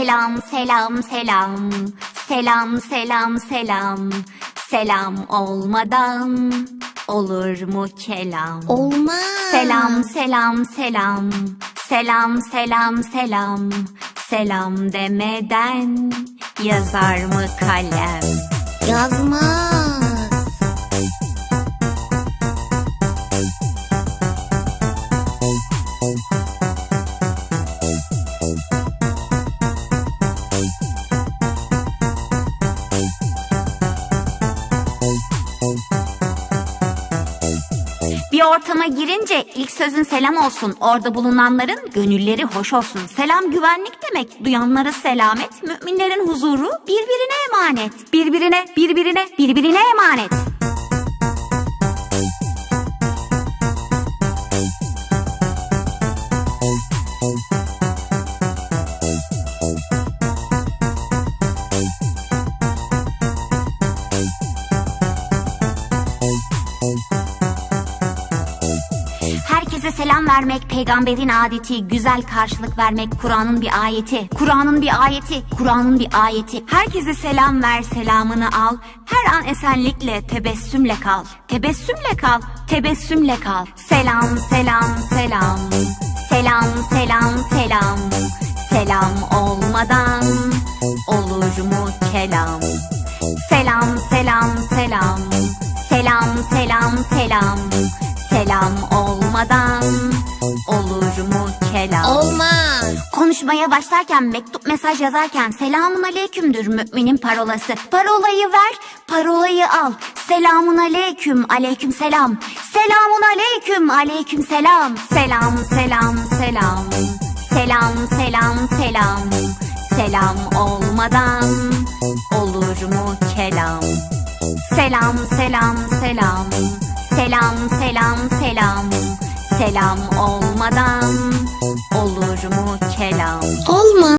Selam selam selam. Selam selam selam. Selam olmadan olur mu kelam? Olmaz. Selam selam selam. Selam selam selam. Selam demeden yazar mı kalem? Yazmaz. Bir ortama girince ilk sözün selam olsun. Orada bulunanların gönülleri hoş olsun. Selam güvenlik demek. Duyanlara selamet. Müminlerin huzuru birbirine emanet. Birbirine, birbirine, birbirine emanet. Herkese selam vermek peygamberin adeti, güzel karşılık vermek Kur'an'ın bir ayeti. Kur'an'ın bir ayeti, Kur'an'ın bir ayeti. Herkese selam ver, selamını al. Her an esenlikle, tebessümle kal. Tebessümle kal, tebessümle kal. Selam, selam, selam. Selam, selam, selam. Selam olmadan olur mu kelam? Selam, selam, selam. Selam, selam, selam. Selam olmadan olur mu kelam? Olmaz. Konuşmaya başlarken mektup mesaj yazarken selamun aleykümdür müminin parolası. Parolayı ver, parolayı al. Selamun aleyküm, aleyküm selam. Selamun aleyküm, aleyküm selam. Selam, selam, selam. Selam, selam, selam. Selam olmadan olur mu kelam? Selam, selam, selam. Selam, selam, selam. Selam olmadan olur mu kelam? Olmaz.